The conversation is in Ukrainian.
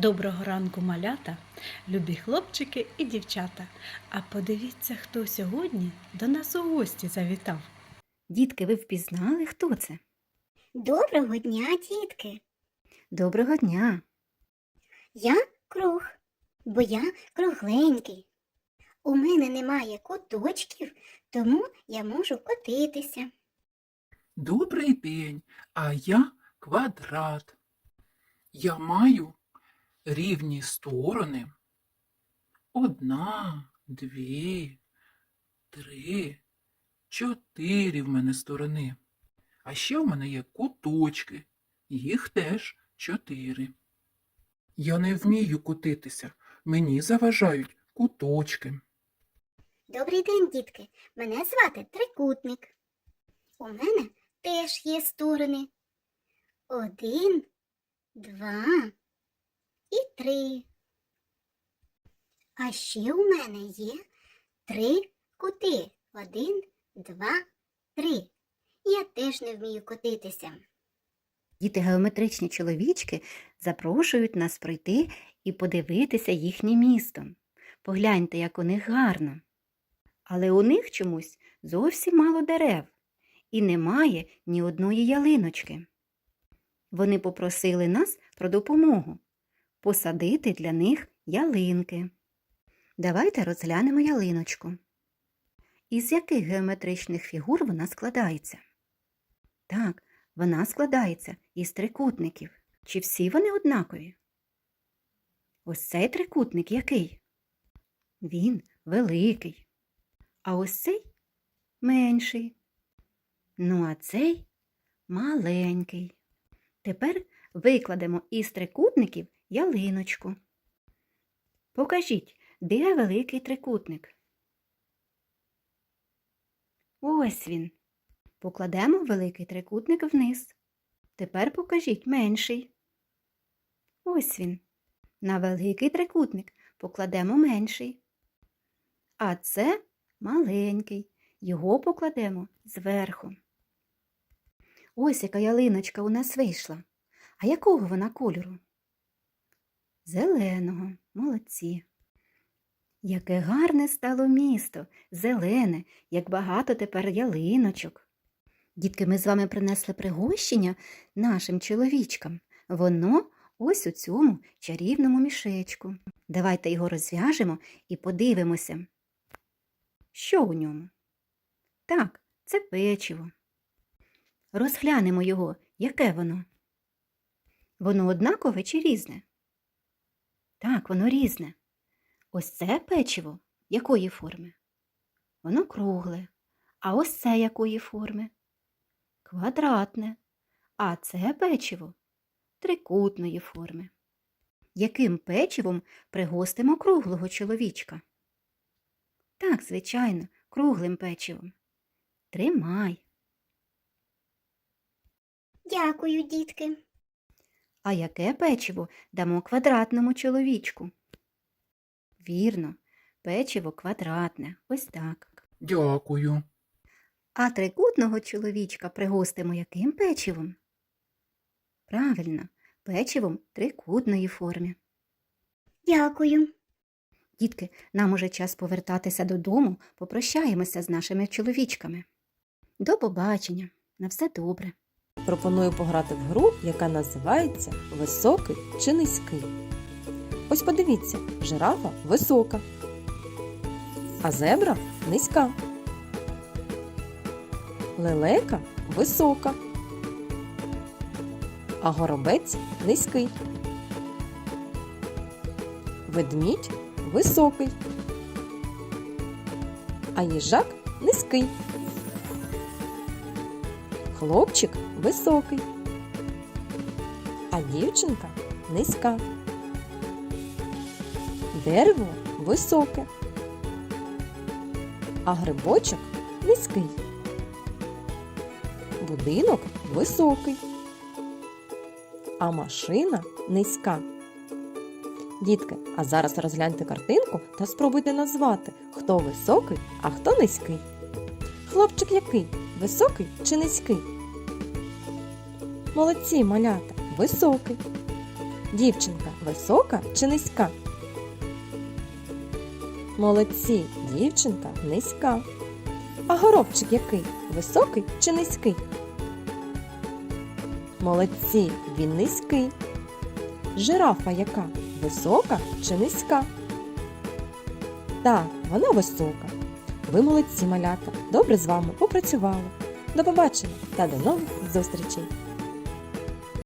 Доброго ранку, малята, любі хлопчики і дівчата. А подивіться, хто сьогодні до нас у гості завітав. Дітки, ви впізнали, хто це? Доброго дня, дітки. Доброго дня! Я круг, бо я кругленький. У мене немає куточків, тому я можу котитися. Добрий день, а я квадрат. Я маю рівні сторони. Одна, дві, три, чотири в мене сторони. А ще в мене є куточки. Їх теж чотири. Я не вмію кутитися. Мені заважають куточки. Добрий день, дітки. Мене звати Трикутник. У мене теж є сторони. Один, два і три. А ще у мене є три кути. Один, два, три. Я теж не вмію котитися. Діти геометричні чоловічки запрошують нас пройти і подивитися їхнє місто. Погляньте, як у них гарно. Але у них чомусь зовсім мало дерев і немає ні одної ялиночки. Вони попросили нас про допомогу посадити для них ялинки. Давайте розглянемо ялиночку. Із яких геометричних фігур вона складається? Так, вона складається із трикутників. Чи всі вони однакові? Ось цей трикутник який? Він великий. А ось цей менший. Ну, а цей маленький. Тепер викладемо із трикутників ялиночку. Покажіть, де великий трикутник? Ось він. Покладемо великий трикутник вниз. Тепер покажіть менший. Ось він. На великий трикутник покладемо менший. А це маленький. Його покладемо зверху. Ось яка ялиночка у нас вийшла. А якого вона кольору? Зеленого. Молодці. Яке гарне стало місто, зелене, як багато тепер ялиночок. Дітки, ми з вами принесли пригощення нашим чоловічкам. Воно ось у цьому чарівному мішечку. Давайте його розв'яжемо і подивимося. Що у ньому? Так, це печиво. Розглянемо його, яке воно. Воно однакове чи різне? Так, воно різне. Ось це печиво якої форми? Воно кругле. А ось це якої форми? Квадратне. А це печиво трикутної форми. Яким печивом пригостимо круглого чоловічка? Так, звичайно, круглим печивом. Тримай. Дякую, дітки. А яке печиво дамо квадратному чоловічку? Вірно, печиво квадратне. Ось так. Дякую. А трикутного чоловічка пригостимо яким печивом? Правильно, печивом трикутної форми. Дякую. Дітки, нам уже час повертатися додому, попрощаємося з нашими чоловічками. До побачення, на все добре. Пропоную пограти в гру, яка називається Високий чи низький. Ось подивіться, жирафа висока, а зебра низька. Лелека висока, а горобець низький. Ведмідь високий, а їжак низький. Хлопчик високий, а дівчинка низька. Дерево високе, а грибочок низький. Будинок високий, а машина низька. Дітки, а зараз розгляньте картинку та спробуйте назвати, хто високий, а хто низький. Хлопчик який? Високий чи низький? Молодці, малята, високий. Дівчинка висока чи низька? Молодці, дівчинка низька. А горобчик який? Високий чи низький? Молодці, він низький. Жирафа яка? Висока чи низька? Так, вона висока. Ви молодці, малята. Добре з вами попрацювали. До побачення та до нових зустрічей!